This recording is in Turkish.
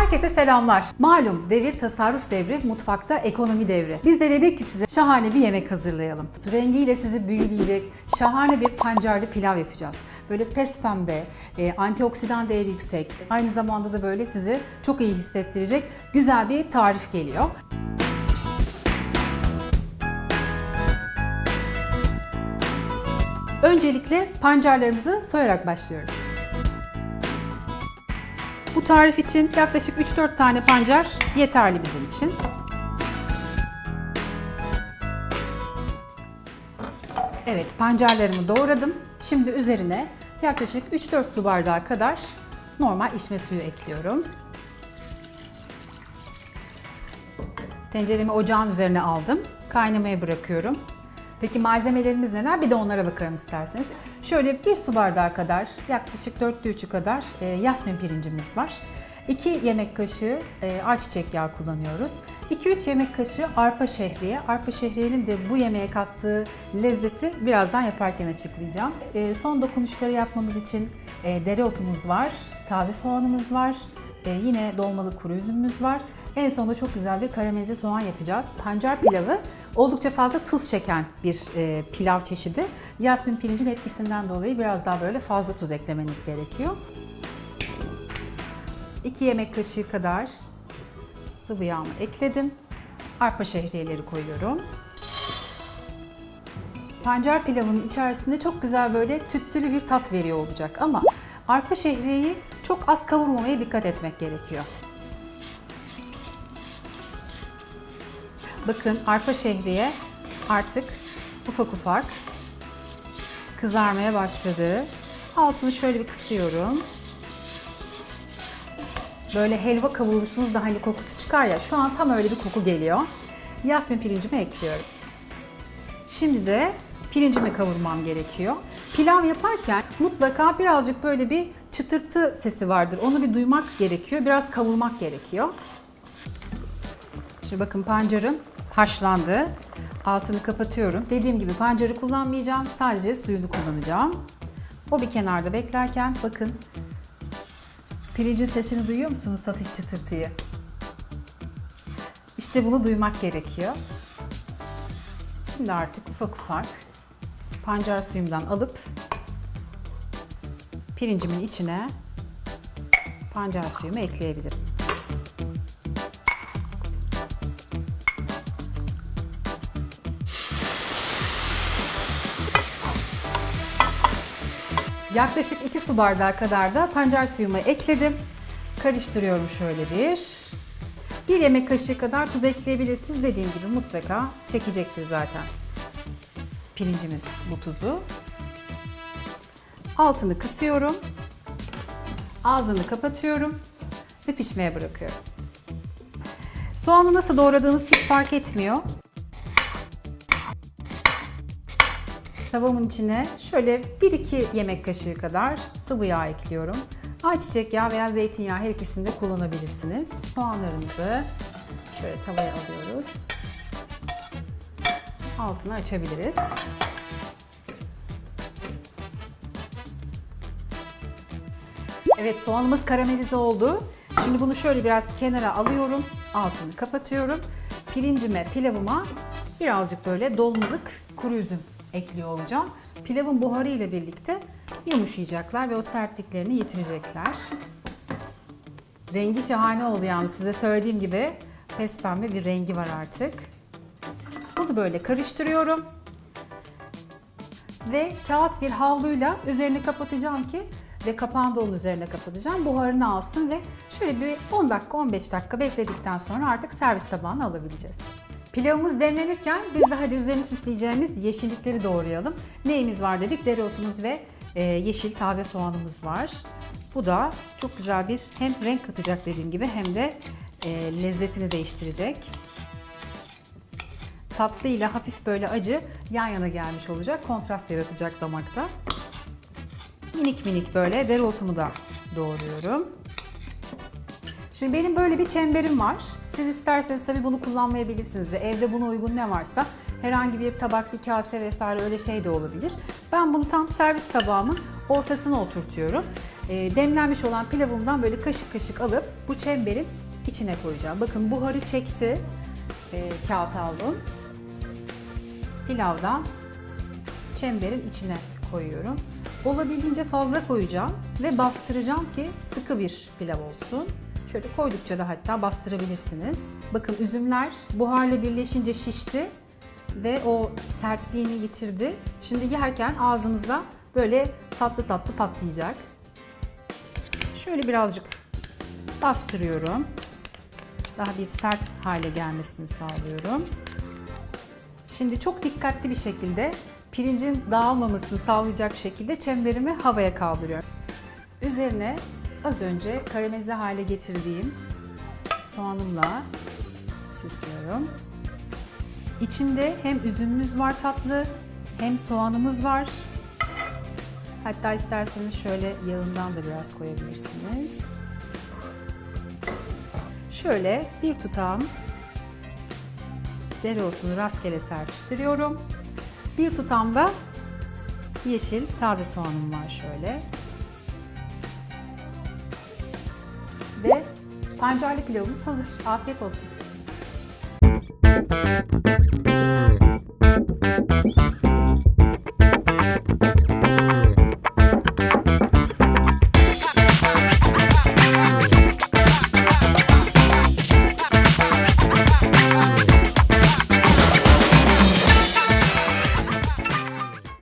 Herkese selamlar. Malum devir tasarruf devri, mutfakta ekonomi devri. Biz de dedik ki size şahane bir yemek hazırlayalım. Rengiyle sizi büyüleyecek şahane bir pancarlı pilav yapacağız. Böyle pes pembe, e, antioksidan değeri yüksek, aynı zamanda da böyle sizi çok iyi hissettirecek güzel bir tarif geliyor. Öncelikle pancarlarımızı soyarak başlıyoruz. Bu tarif için yaklaşık 3-4 tane pancar yeterli bizim için. Evet, pancarlarımı doğradım. Şimdi üzerine yaklaşık 3-4 su bardağı kadar normal içme suyu ekliyorum. Tenceremi ocağın üzerine aldım. Kaynamaya bırakıyorum. Peki malzemelerimiz neler? Bir de onlara bakalım isterseniz. Şöyle bir su bardağı kadar, yaklaşık 4 üçü kadar e, yasmin pirincimiz var. 2 yemek kaşığı e, ayçiçek yağı kullanıyoruz. 2-3 yemek kaşığı arpa şehriye. Arpa şehriyenin de bu yemeğe kattığı lezzeti birazdan yaparken açıklayacağım. E, son dokunuşları yapmamız için e, dereotumuz var, taze soğanımız var, e, yine dolmalık kuru üzümümüz var. En sonunda çok güzel bir karamelize soğan yapacağız. Pancar pilavı oldukça fazla tuz çeken bir e, pilav çeşidi. Yasmin pirincin etkisinden dolayı biraz daha böyle fazla tuz eklemeniz gerekiyor. 2 yemek kaşığı kadar sıvı yağımı ekledim. Arpa şehriyeleri koyuyorum. Pancar pilavının içerisinde çok güzel böyle tütsülü bir tat veriyor olacak ama arpa şehriyeyi çok az kavurmamaya dikkat etmek gerekiyor. Bakın arpa şehriye artık ufak ufak kızarmaya başladı. Altını şöyle bir kısıyorum. Böyle helva kavurursunuz da hani kokusu çıkar ya şu an tam öyle bir koku geliyor. Yasmin pirincimi ekliyorum. Şimdi de pirincimi kavurmam gerekiyor. Pilav yaparken mutlaka birazcık böyle bir çıtırtı sesi vardır. Onu bir duymak gerekiyor. Biraz kavurmak gerekiyor. Şimdi bakın pancarım haşlandı. Altını kapatıyorum. Dediğim gibi pancarı kullanmayacağım. Sadece suyunu kullanacağım. O bir kenarda beklerken bakın pirincin sesini duyuyor musunuz hafif çıtırtıyı? İşte bunu duymak gerekiyor. Şimdi artık ufak ufak pancar suyumdan alıp pirincimin içine pancar suyumu ekleyebilirim. Yaklaşık 2 su bardağı kadar da pancar suyumu ekledim. Karıştırıyorum şöyle bir. Bir yemek kaşığı kadar tuz ekleyebilirsiniz. Dediğim gibi mutlaka çekecektir zaten pirincimiz bu tuzu. Altını kısıyorum. Ağzını kapatıyorum ve pişmeye bırakıyorum. Soğanı nasıl doğradığınız hiç fark etmiyor. Tavamın içine şöyle 1-2 yemek kaşığı kadar sıvı yağ ekliyorum. Ayçiçek yağı veya zeytinyağı her ikisini de kullanabilirsiniz. Soğanlarımızı şöyle tavaya alıyoruz. Altını açabiliriz. Evet soğanımız karamelize oldu. Şimdi bunu şöyle biraz kenara alıyorum. Altını kapatıyorum. Pirincime, pilavıma birazcık böyle dolmalık kuru üzüm ekliyor olacağım. Pilavın buharı ile birlikte yumuşayacaklar ve o sertliklerini yitirecekler. Rengi şahane oldu yalnız size söylediğim gibi pes pembe bir rengi var artık. Bunu böyle karıştırıyorum. Ve kağıt bir havluyla üzerini kapatacağım ki ve kapağını da onun üzerine kapatacağım. Buharını alsın ve şöyle bir 10 dakika 15 dakika bekledikten sonra artık servis tabağına alabileceğiz. Pilavımız demlenirken biz de hadi üzerini süsleyeceğimiz yeşillikleri doğrayalım. Neyimiz var dedik? Dereotumuz ve e, yeşil taze soğanımız var. Bu da çok güzel bir hem renk katacak dediğim gibi hem de e, lezzetini değiştirecek. Tatlı ile hafif böyle acı yan yana gelmiş olacak. Kontrast yaratacak damakta. Minik minik böyle dereotumu da doğruyorum. Şimdi benim böyle bir çemberim var. Siz isterseniz tabii bunu kullanmayabilirsiniz de evde buna uygun ne varsa herhangi bir tabak, bir kase vesaire öyle şey de olabilir. Ben bunu tam servis tabağımın ortasına oturtuyorum. e, demlenmiş olan pilavımdan böyle kaşık kaşık alıp bu çemberin içine koyacağım. Bakın buharı çekti e, kağıt havlum. Pilavdan çemberin içine koyuyorum. Olabildiğince fazla koyacağım ve bastıracağım ki sıkı bir pilav olsun. Şöyle koydukça da hatta bastırabilirsiniz. Bakın üzümler buharla birleşince şişti ve o sertliğini yitirdi. Şimdi yerken ağzımızda böyle tatlı tatlı patlayacak. Şöyle birazcık bastırıyorum. Daha bir sert hale gelmesini sağlıyorum. Şimdi çok dikkatli bir şekilde pirincin dağılmamasını sağlayacak şekilde çemberimi havaya kaldırıyorum. Üzerine az önce karamelize hale getirdiğim soğanımla süslüyorum. İçinde hem üzümümüz var tatlı hem soğanımız var. Hatta isterseniz şöyle yağından da biraz koyabilirsiniz. Şöyle bir tutam dereotunu rastgele serpiştiriyorum. Bir tutam da yeşil taze soğanım var şöyle. Pancarlı pilavımız hazır. Afiyet olsun.